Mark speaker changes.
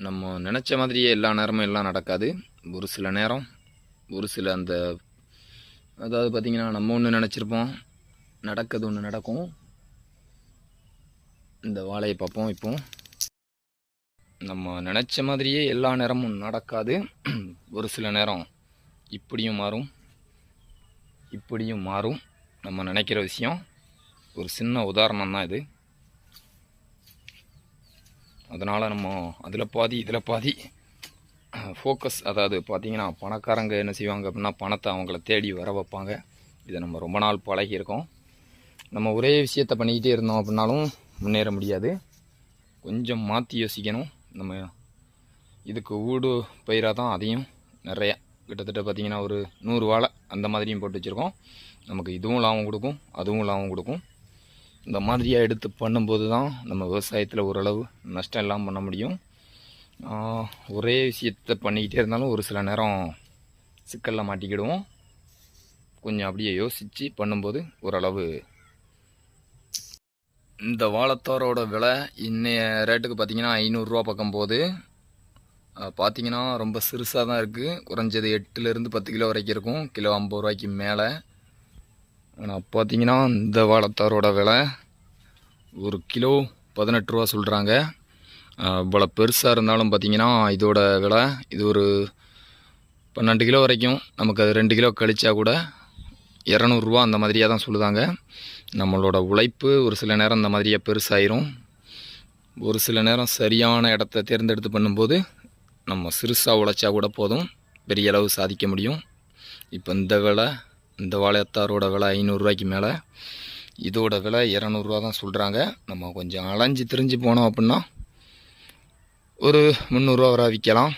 Speaker 1: நம்ம நினச்ச மாதிரியே எல்லா நேரமும் எல்லாம் நடக்காது. ஒரு சில நேரம் ஒரு சில அந்த அதாவது பார்த்திங்கன்னா நம்ம ஒன்று நினச்சிருப்போம் நடக்கிறது ஒன்று நடக்கும். இந்த வாழையை பார்ப்போம் இப்போ. நம்ம நினச்ச மாதிரியே எல்லா நேரமும் நடக்காது. ஒரு சில நேரம் இப்படியும் மாறும் இப்படியும் மாறும். நம்ம நினைக்கிற விஷயம் ஒரு சின்ன உதாரணம் தான் இது. அதனால் நம்ம அதில் பாதி இதில் பாதி ஃபோக்கஸ் அதாவது பார்த்திங்கன்னா பணக்காரங்க என்ன செய்வாங்க அப்படின்னா பணத்தை அவங்கள தேடி வர வைப்பாங்க. இதை நம்ம ரொம்ப நாள் பழகியிருக்கோம். நம்ம ஒரே விஷயத்த பண்ணிக்கிட்டே இருந்தோம் அப்படின்னாலும் முன்னேற முடியாது. கொஞ்சம் மாற்றி யோசிக்கணும். நம்ம இதுக்கு ஊடு பயிராக தான் அதையும் நிறையா கிட்டத்தட்ட பார்த்திங்கன்னா ஒரு நூறு வாழை அந்த மாதிரியும் போட்டு வச்சுருக்கோம். நமக்கு இதுவும் லாபம் கொடுக்கும் அதுவும் லாபம் கொடுக்கும். இந்த மாதிரியாக எடுத்து பண்ணும்போது தான் நம்ம விவசாயத்தில் ஓரளவு நஷ்டம் இல்லாமல் பண்ண முடியும். ஒரே விஷயத்த பண்ணிக்கிட்டே இருந்தாலும் ஒரு சில நேரம் சிக்கலில் மாட்டிக்கிடுவோம். கொஞ்சம் அப்படியே யோசித்து பண்ணும்போது ஓரளவு இந்த வாழைத்தாரோட விலை இன்னைய ரேட்டுக்கு பார்த்தீங்கன்னா ஐநூறுரூவா பக்கம் போகுது. பார்த்திங்கன்னா பார்த்தீங்கன்னா ரொம்ப சிறுசாக தான் இருக்குது குறைஞ்சது எட்டுலேருந்து பத்து கிலோ வரைக்கும் இருக்கும். கிலோ ஐம்பது ரூபாய்க்கு மேலே. ஆனால் பார்த்தீங்கன்னா இந்த வாழைத்தாரோட விலை ஒரு கிலோ பதினெட்டு ரூபா சொல்கிறாங்க இவ்வளோ பெருசாக இருந்தாலும் பார்த்தீங்கன்னா இதோட விலை இது ஒரு பன்னெண்டு கிலோ வரைக்கும். நமக்கு அது ரெண்டு கிலோ கழிச்சா கூட இரநூறுவா அந்த மாதிரியாக தான் சொல்லுதாங்க. நம்மளோட உழைப்பு ஒரு சில நேரம் இந்த மாதிரியே பெருசாயிரும். ஒரு சில நேரம் சரியான இடத்த தேர்ந்தெடுத்து பண்ணும்போது நம்ம சிறுசாக உழைச்சா கூட போதும். பெரிய அளவு சாதிக்க முடியும். இப்போ இந்த விலை இந்த வாழையத்தாரோட விலை ஐநூறுரூவாய்க்கு மேலே. இதோட விலை இரநூறுவா தான் சொல்கிறாங்க நம்ம கொஞ்சம் அலைஞ்சு திரிஞ்சு போனோம் அப்படின்னா ஒரு முந்நூறுரூவா வரை விற்கலாம்.